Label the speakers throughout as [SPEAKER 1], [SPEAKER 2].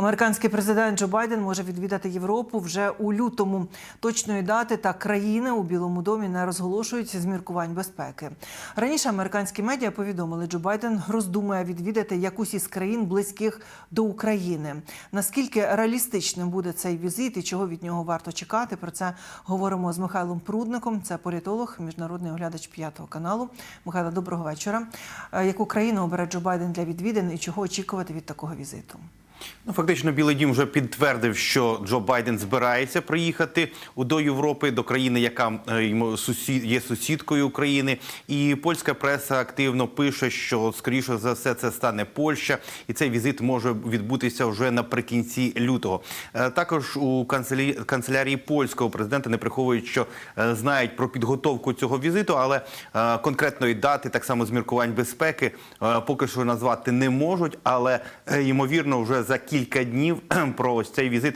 [SPEAKER 1] Американський президент Джо Байден може відвідати Європу вже у лютому. Точної дати та країни у Білому домі не розголошують з міркувань безпеки. Раніше американські медіа повідомили, Джо Байден роздумує відвідати якусь із країн близьких до України. Наскільки реалістичним буде цей візит і чого від нього варто чекати? Про це говоримо з Михайлом Прудником. Це політолог, міжнародний оглядач п'ятого каналу. Михайло, доброго вечора. Е, Яку країну обере Джо Байден для відвідин і чого очікувати від такого візиту?
[SPEAKER 2] Ну, фактично, Білий Дім вже підтвердив, що Джо Байден збирається приїхати до Європи, до країни, яка е, є сусідкою України. І польська преса активно пише, що скоріше за все це стане Польща, і цей візит може відбутися вже наприкінці лютого. Е, Також у канцелярії польського президента не приховують, що е, знають про підготовку цього візиту, але конкретної дати, так само з міркувань безпеки, поки що назвати не можуть. Але ймовірно, вже за кілька днів про ось цей візит.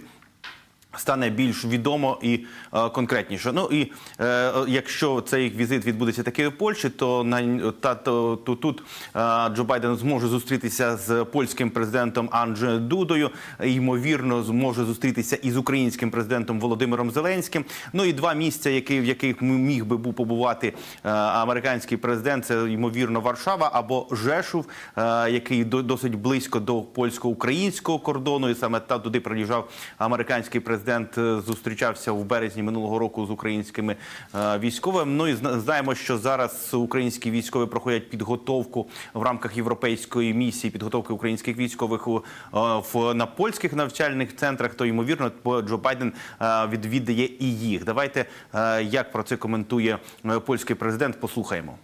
[SPEAKER 2] Стане більш відомо і е, конкретніше. Ну і е, якщо цей візит відбудеться таки в Польщі, то на та то, то тут е, Джо Байден зможе зустрітися з польським президентом Анджею Дудою. Ймовірно, зможе зустрітися і з українським президентом Володимиром Зеленським. Ну і два місця, які в яких міг би був побувати е, американський президент, це ймовірно Варшава або Жешув, е, який до- досить близько до польсько-українського кордону, і саме та туди приїжджав американський президент. Е, Зустрічався в березні минулого року з українськими е, військовими. Ну і знаємо, що зараз українські військові проходять підготовку в рамках європейської місії підготовки українських військових е, в на польських навчальних центрах. То ймовірно, Джо Байден відвідає і їх. Давайте як про це коментує польський президент. Послухаємо.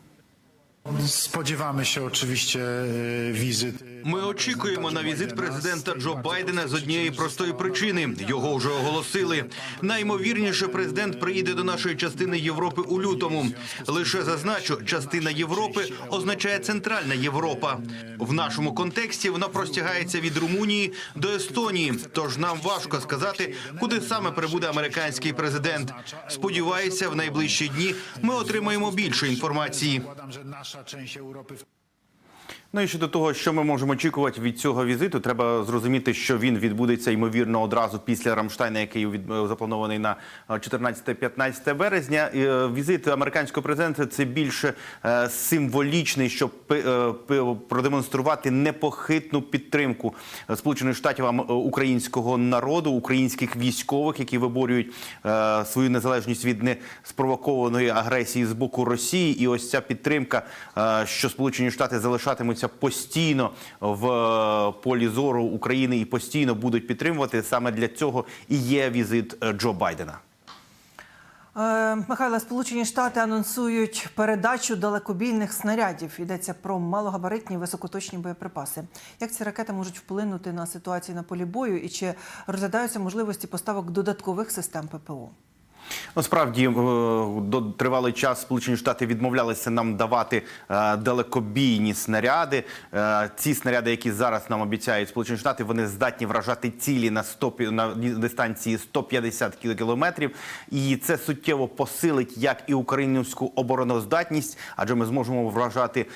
[SPEAKER 3] Się oczywiście e, wizyty.
[SPEAKER 2] Ми очікуємо на візит президента Джо Байдена з однієї простої причини. Його вже оголосили. Наймовірніше, президент приїде до нашої частини Європи у лютому. Лише зазначу, частина Європи означає центральна Європа. В нашому контексті вона простягається від Румунії до Естонії. Тож нам важко сказати, куди саме прибуде американський президент. Сподіваюся, в найближчі дні ми отримаємо більше інформації.
[SPEAKER 3] nasza część Europy.
[SPEAKER 2] Ну і щодо того, що ми можемо очікувати від цього візиту, треба зрозуміти, що він відбудеться ймовірно одразу після Рамштайна, який е, запланований на е, 14-15 березня. Е, Візит американського президента це більше е, символічний, щоб е, продемонструвати непохитну підтримку е, Сполучених Штатів е, українського народу, українських військових, які виборюють е, свою незалежність від неспровокованої агресії з боку Росії. І ось ця підтримка, е, що Сполучені Штати залишатимуться постійно в е, полі зору України і постійно будуть підтримувати. Саме для цього і є візит е, Джо Байдена.
[SPEAKER 1] Е, Михайло, Сполучені Штати анонсують передачу далекобійних снарядів. Йдеться про малогабаритні високоточні боєприпаси. Як ці ракети можуть вплинути на ситуацію на полі бою і чи розглядаються можливості поставок додаткових систем ППО?
[SPEAKER 2] Насправді е, до тривалий час Сполучені Штати відмовлялися нам давати е, далекобійні снаряди. Е, Ці снаряди, які зараз нам обіцяють Сполучені Штати, вони здатні вражати цілі на 100, пі- на дистанції 150 кілометрів. І це суттєво посилить як і українську обороноздатність, адже ми зможемо вражати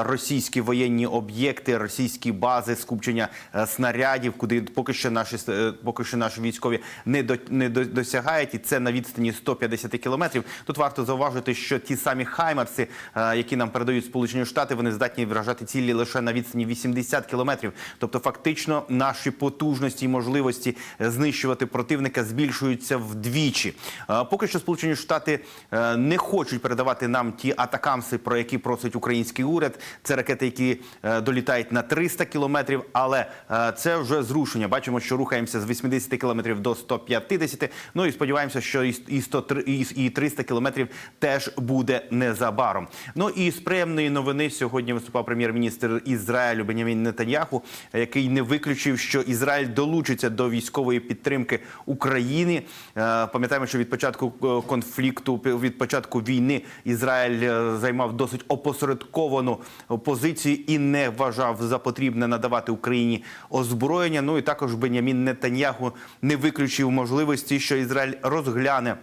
[SPEAKER 2] російські воєнні об'єкти, російські бази, скупчення снарядів, куди поки що наші поки що наші військові не до не до- досягають, і це на відстані 150 кілометрів. Тут варто зауважити, що ті самі хаймерси, е, які нам передають Сполучені Штати, вони здатні вражати цілі лише на відстані 80 кілометрів. Тобто, фактично, наші потужності і можливості знищувати противника збільшуються вдвічі. Е, Поки що Сполучені Штати е, не хочуть передавати нам ті атакамси, про які просить український уряд. Це ракети, які долітають на 300 кілометрів, але це вже зрушення. Бачимо, що рухаємося з 80 кілометрів до 150. Ну і сподіваємося, що і і 103, і- і 300 кілометрів теж буде незабаром. Ну і з приємної новини сьогодні виступав прем'єр-міністр Ізраїлю Бенямін Нетаньяху, який не виключив, що Ізраїль долучиться до військової підтримки України. Е, Пам'ятаємо, що від початку е, конфлікту, від початку війни Ізраїль е, займав досить опосередковану позицію і не вважав за потрібне надавати Україні озброєння. Ну і також Бенямін Нетаньяху не виключив можливості, що Ізраїль розгляне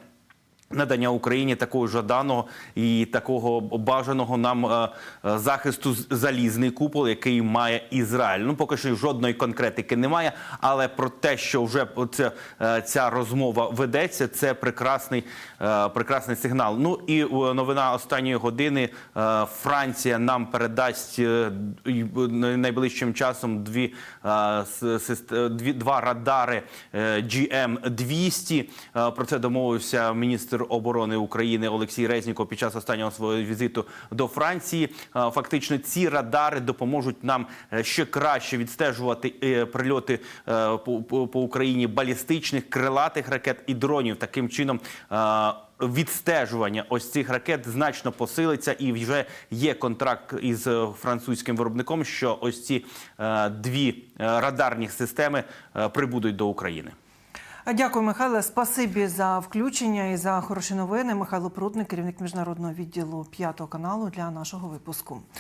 [SPEAKER 2] Надання Україні такого жаданого і такого бажаного нам е, е, захисту залізний купол, який має Ізраїль. Ну поки що жодної конкретики немає, але про те, що вже ця, е, ця розмова ведеться, це прекрасний, прекрасний сигнал. Ну і новина останньої години. Франція нам передасть найближчим часом дві, два радари GM-200. Е, Про це домовився міністр оборони України Олексій Резніков під час останнього свого візиту до Франції. Фактично, ці радари допоможуть нам е, ще краще відстежувати е, прильоти е, по, Україні балістичних крилатих ракет і дронів. Таким чином. Відстежування ось цих ракет значно посилиться, і вже є контракт із французьким виробником, що ось ці дві радарні системи прибудуть до України.
[SPEAKER 1] Дякую, Михайле. Спасибі за включення і за хороші новини. Михайло Прутник, керівник міжнародного відділу п'ятого каналу для нашого випуску.